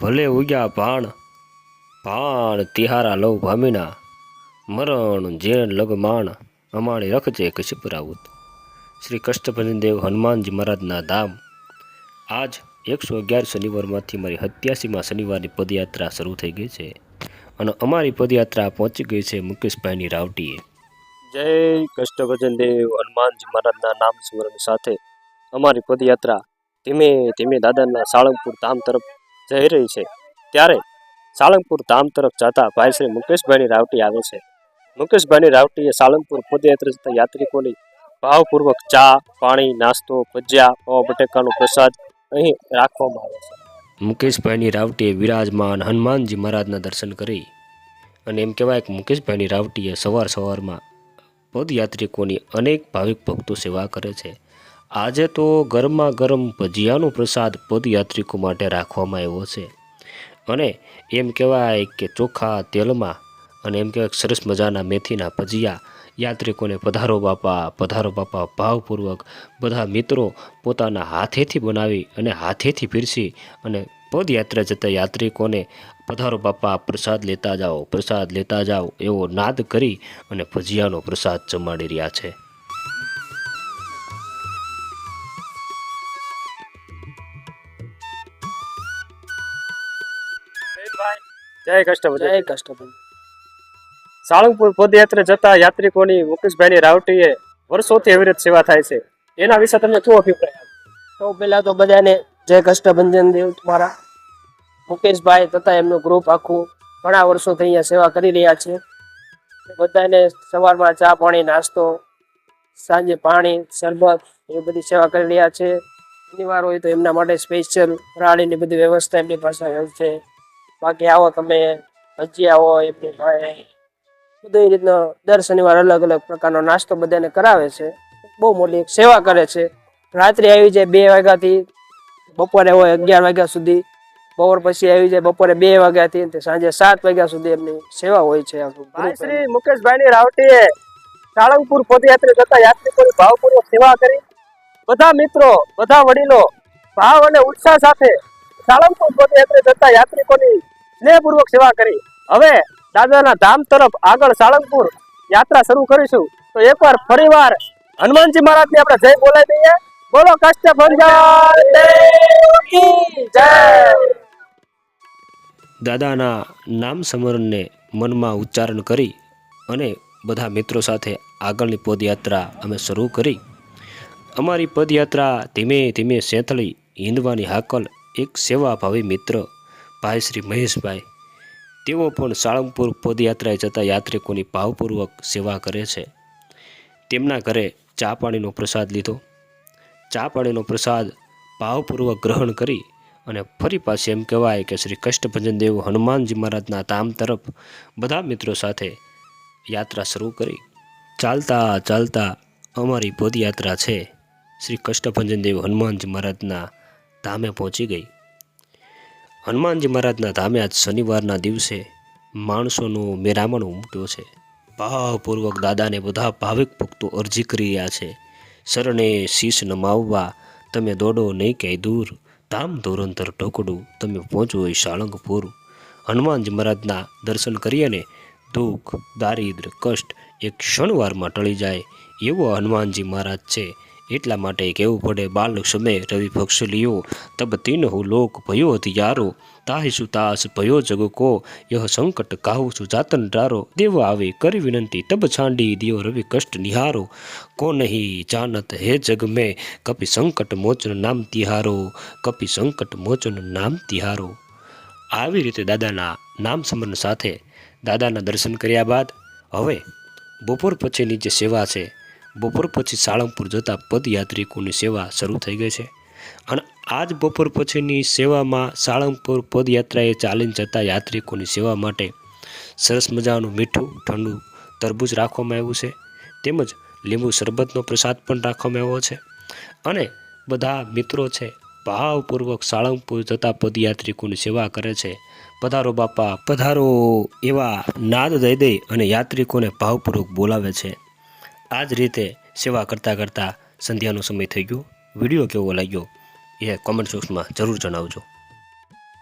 ભલે ઉગ્યા ભાણ ભાણ તિહારા લવ ભામીના, મરણ જેણ લગ માણ, અમાણી રખજે કશિપરાવત શ્રી કષ્ટભજનદેવ હનુમાનજી મહારાજના ધામ. આજ એકસો અગિયાર શનિવારમાંથી મારી સત્યાસીમાં શનિવારની પદયાત્રા શરૂ થઈ ગઈ છે અને અમારી પદયાત્રા પહોંચી ગઈ છે મુકેશભાઈની રાવટીએ. જય કષ્ટભજન દેવ હનુમાનજી મહારાજના નામ સ્મરણ સાથે અમારી પદયાત્રા ધીમે ધીમે દાદાના સાળંગપુર ધામ તરફ જઈ રહી છે. ત્યારે સાળંગપુર ધામ તરફ જતા ભાઈ શ્રી મુકેશભાઈની રાવટી આવે છે. મુકેશભાઈની રાવટીએ સાળંગપુર પદયાત્રા જતા યાત્રિકોની ભાવપૂર્વક ચા, પાણી, નાસ્તો, ભજીયા, પવા બટેકાનો પ્રસાદ અહીં રાખવામાં આવે છે. મુકેશભાઈની રાવટીએ વિરાજમાન હનુમાનજી મહારાજના દર્શન કરી અને એમ કહેવાય કે મુકેશભાઈની રાવટીએ સવાર સવારમાં પદયાત્રિકોની અનેક ભાવિક ભક્તો સેવા કરે છે. આજે તો ગરમા ગરમ ભજીયાનો પ્રસાદ પદયાત્રિકો માટે રાખવામાં આવ્યો છે. અને એમ કહેવાય કે ચોખા, તેલમાં અને એમ કહેવાય સરસ મજાના મેથીના ભજીયા યાત્રિકોને પધારો બાપા પધારો બાપા ભાવપૂર્વક બધા મિત્રો પોતાના હાથેથી બનાવી અને હાથેથી પીરસી અને પદયાત્રા જતા યાત્રિકોને પધારો બાપા, પ્રસાદ લેતા જાઓ, પ્રસાદ લેતા જાઓ એવો નાદ કરી અને ભજીયાનો પ્રસાદ જમાડી રહ્યા છે. જય કષ્ટપતિ જય કષ્ટભંજન સાળંગપુર પદયાત્રા જતા યાત્રિકોની મુકેશભાઈની રાવટીએ વર્ષોથી અવિરત સેવા થાય છે. એના વિશે તમને શું અભિપ્રાય? સૌ પહેલા તો બધાને જય કષ્ટભંજન દેવ તમારા મુકેશભાઈ તથા એમનું ગ્રુપ આખું ઘણા વર્ષોથી અહીંયા સેવા કરી રહ્યા છે. બધાને સવારમાં ચા પાણી નાસ્તો સાંજે પાણી શરબત એ બધી સેવા કરી રહ્યા છે. શનિવાર હોય તો એમના માટે સ્પેશિયલ રાણીની બધી વ્યવસ્થા એમની પાસે છે. બાકી આવો તમે, હજી આવો એમની ભાઈ બધું રીતનો દર શનિવાર અલગ અલગ પ્રકારનો નાસ્તો બધાને કરાવે છે. બહુ મોટી એક સેવા કરે છે. રાત્રે આવી જાય બે વાગ્યાથી, બપોરે હોય અગિયાર વાગ્યા સુધી, બપોર પછી આવી જાય બપોરે બે વાગ્યાથી તે સાંજે સાત વાગ્યા સુધી એમની સેવા હોય છે શ્રી મુકેશભાઈની રાવટીએ સાળંગપુર પદયાત્રા જતા યાત્રિકોની ભાવપૂર્વક સેવા કરી. બધા મિત્રો, બધા વડીલો ભાવ અને ઉત્સાહ સાથે સાળંગપુર પદયાત્રા જતા યાત્રિકોની સ્નેહપૂર્વક સેવા કરી. હવે દાદાના ધામ તરફ આગળ સાળંગપુર યાત્રા શરૂ કરીશું. તો એકવાર ફરીવાર હનુમાનજી મહારાજની આપણે જય બોલાવી દઈએ. બોલો કષ્ટભંજન જય. દાદાના નામ સ્મરણને મનમાં ઉચ્ચારણ કરી અને બધા મિત્રો સાથે આગળની પદયાત્રા અમે શરૂ કરી. અમારી પદયાત્રા ધીમે ધીમે સેંથળી, હિંદવાની હાકલ એક સેવાભાવી મિત્ર ભાઈ શ્રી મહેશભાઈ. તેઓ પણ સાળંગપુર પદયાત્રાએ જતા યાત્રિકોની ભાવપૂર્વક સેવા કરે છે. તેમના ઘરે ચા પાણીનો પ્રસાદ લીધો. ચા પાણીનો પ્રસાદ ભાવપૂર્વક ગ્રહણ કરી અને ફરી પાછી એમ કહેવાય કે શ્રી કષ્ટભંજન દેવ હનુમાનજી મહારાજના ધામ તરફ બધા મિત્રો સાથે યાત્રા શરૂ કરી. ચાલતા ચાલતા અમારી પદયાત્રા છે. શ્રી કષ્ટભંજન દેવ હનુમાનજી મહારાજના ધામે પહોંચી ગઈ. હનુમાનજી મહારાજના ધામે આજ શનિવારના દિવસે માણસોનો મેરામણ ઉમટ્યો છે. ભાવપૂર્વક દાદાને બધા ભાવિક ભક્તો અરજી કરી રહ્યા છે. શરણે શીશ નમાવવા તમે દોડો નહીં ક્યાંય દૂર. ધામ ધોરંતર ઢોકડું તમે પહોંચો હોય સાળંગપુર. હનુમાનજી મહારાજના દર્શન કરીને દુઃખ, દારિદ્ર, કષ્ટ એક ક્ષણવારમાં ટળી જાય એવો હનુમાનજી મહારાજ છે. એટલા માટે કહેવું પડે બાલ સમય રવિ ભક્ષ લિયો, તબ તિનહુ લોક ભયો હથિયારો તાહિસુ સુતાસ ભયો જગ કો, યહ સંકટ કાહુ સુ જાતન ડારો, દેવ આવે કરી વિનંતી, તબ છાંડી દિયો રવિ કષ્ટ નિહારો કો નહીં જાનત હે જગ મેં, કપી સંકટ મોચન નામ તિહારો, કપી સંકટ મોચન નામ તિહારો. આવી રીતે દાદાના નામ સ્મરણ સાથે દાદાના દર્શન કર્યા બાદ, હવે બપોર પછીની જે સેવા છે બપોર પછી સાળંગપુર જતા પદયાત્રિકોની સેવા શરૂ થઈ ગઈ છે. અને આજ બપોર પછીની સેવામાં સાળંગપુર પદયાત્રાએ ચાલીને જતા યાત્રિકોની સેવા માટે સરસ મજાનું મીઠું, ઠંડુ તરબૂચ રાખવામાં આવ્યું છે. તેમજ લીંબુ શરબતનો પ્રસાદ પણ રાખવામાં આવ્યો છે. અને બધા મિત્રો છે, ભાવપૂર્વક સાળંગપુર જતા પદયાત્રિકોની સેવા કરે છે. પધારો બાપા, પધારો! એવા નાદ દઈ દઈ અને યાત્રિકોને ભાવપૂર્વક બોલાવે છે. આ જ રીતે સેવા કરતાં કરતાં સંધ્યાનો સમય થઈ ગયો. વીડિયો કેવો લાગ્યો એ કોમેન્ટ બોક્સમાં જરૂર જણાવજો.